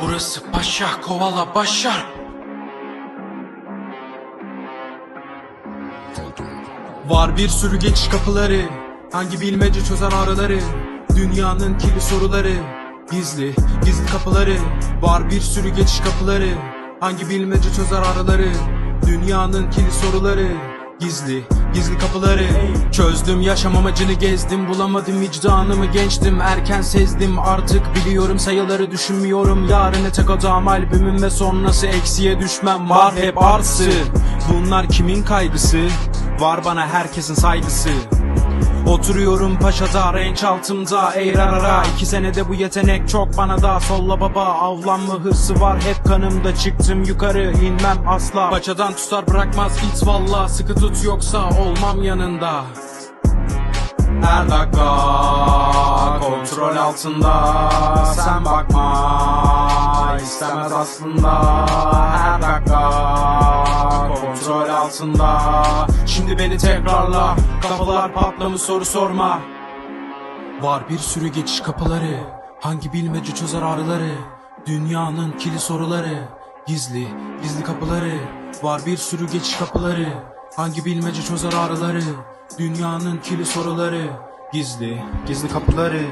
Burası paşa kovala başar. Var bir sürü geçiş kapıları Hangi bilmece çözer ağrıları? Dünyanın kirli soruları Gizli, gizli kapıları. Var bir sürü geçiş kapıları Hangi bilmece çözer ağrıları? Dünyanın kirli soruları Gizli, gizli kapıları Çözdüm. Yaşam amacını gezdim Bulamadım vicdanımı gençtim. Erken sezdim artık biliyorum sayıları düşünmüyorum. Yarını tek odam albümüm ve sonrası eksiye düşmem. Var hep arsı Bunlar kimin kaygısı? Var bana herkesin saygısı Oturuyorum paşada renç altımda eğer ara İki senede bu yetenek çok bana da. Solla baba avlanma hırsı var. Hep kanımda Çıktım yukarı inmem asla. Paçadan tutar bırakmaz it valla. Sıkı tut yoksa olmam yanında. Her dakika kontrol altında. Sen bakma istemez aslında. Her dakika altında. Şimdi beni tekrarla Kafalar patlamış soru sorma. Var bir sürü geçiş kapıları Hangi bilmece çözer ağrıları? Dünyanın kili soruları Gizli, gizli kapıları. Var bir sürü geçiş kapıları Hangi bilmece çözer ağrıları? Dünyanın kili soruları Gizli, gizli kapıları